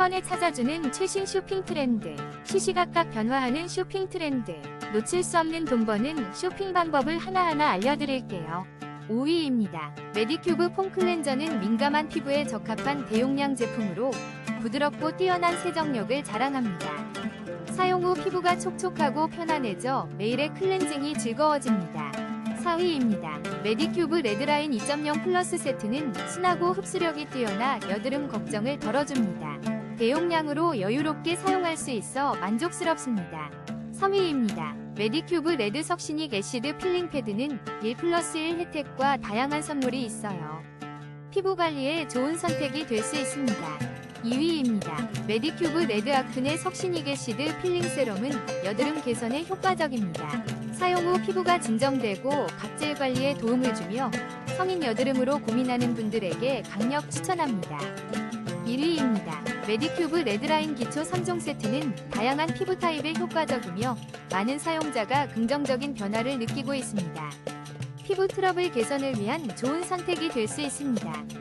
번에 찾아주는 최신 쇼핑 트렌드. 시시각각 변화하는 쇼핑 트렌드. 놓칠 수 없는 돈 버는 쇼핑 방법을 하나하나 알려드릴게요. 5위입니다. 메디큐브 폼 클렌저는 민감한 피부에 적합한 대용량 제품으로 부드럽고 뛰어난 세정력을 자랑합니다. 사용 후 피부가 촉촉하고 편안해져 매일의 클렌징이 즐거워집니다. 4위입니다. 메디큐브 레드라인 2.0 플러스 세트는 순하고 흡수력이 뛰어나 여드름 걱정을 덜어줍니다. 대용량으로 여유롭게 사용할 수 있어 만족스럽습니다. 3위입니다. 메디큐브 레드 석신익 애시드 필링 패드는 1 플러스 1 혜택과 다양한 선물이 있어요. 피부 관리에 좋은 선택이 될 수 있습니다. 2위입니다. 메디큐브 레드 아크네 석신익 애시드 필링 세럼은 여드름 개선에 효과적입니다. 사용 후 피부가 진정되고 각질 관리에 도움을 주며 성인 여드름으로 고민하는 분들에게 강력 추천합니다. 1위입니다. 메디큐브 레드라인 기초 3종 세트는 다양한 피부 타입에 효과적이며 많은 사용자가 긍정적인 변화를 느끼고 있습니다. 피부 트러블 개선을 위한 좋은 선택이 될 수 있습니다.